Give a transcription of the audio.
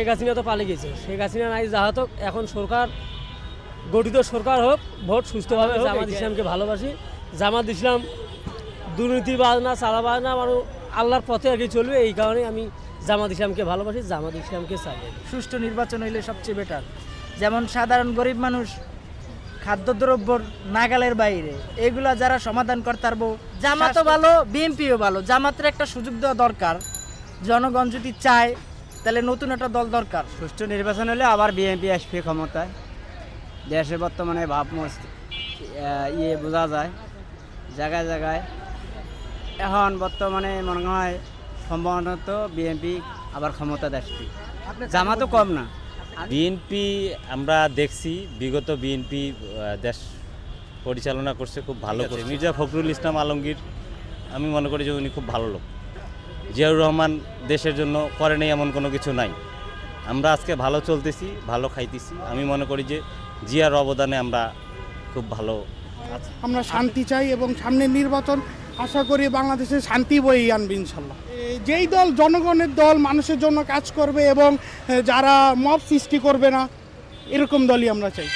শেখ হাসিনা তো পালিয়ে গেছে। শেখ হাসিনা নাই যাহা তো এখন সরকার গঠিত সরকার হোক ভোট সুস্থভাবে হোক জামাত ইসলামকে ভালোবাসি। জামাত ইসলাম দুর্নীতিবাজ না চালাবাজ না মানুষ আল্লাহর পথে আর কি চলবে এই কারণে আমি জামাত ইসলামকে ভালোবাসি জামাত ইসলামকে চাই। সুষ্ঠু নির্বাচন হইলে সবচেয়ে বেটার যেমন সাধারণ গরিব মানুষ খাদ্যদ্রব্যর নাগালের বাইরে এগুলা যারা সমাধান করতে পারব জামাতও ভালো বিএনপিও ভালো। জামাতের একটা সুযোগ দেওয়া দরকার। জনগণ যদি চায় তাহলে নতুন একটা দল দরকার। সুষ্ঠু নির্বাচন হলে আবার বিএনপি আসবে ক্ষমতায়। দেশে বর্তমানে ভাবমস্ত ইয়ে বোঝা যায় জায়গায় জায়গায়। এখন বর্তমানে মনে হয় সম্ভবত বিএনপি আবার ক্ষমতা আসবে। জামাতও কম না। বিএনপি আমরা দেখছি বিগত বিএনপি দেশ পরিচালনা করছে খুব ভালো করছে। মির্জা ফখরুল ইসলাম আলমগীর আমি মনে করি যে উনি খুব ভালো লোক। জিয়াউর রহমান দেশের জন্য করেনি এমন কোনো কিছু নাই। আমরা আজকে ভালো চলতেছি, ভালো খাইতেছি। আমি মনে করি যে জিয়ার অবদানে আমরা খুব ভালো আমরা শান্তি চাই এবং সামনের নির্বাচন, আশা করি বাংলাদেশে শান্তি বই আনবে ইনশাল্লাহ। যেই দল জনগণের দল, মানুষের জন্য কাজ করবে এবং যারা মব সৃষ্টি করবে না, এরকম দলই আমরা চাই।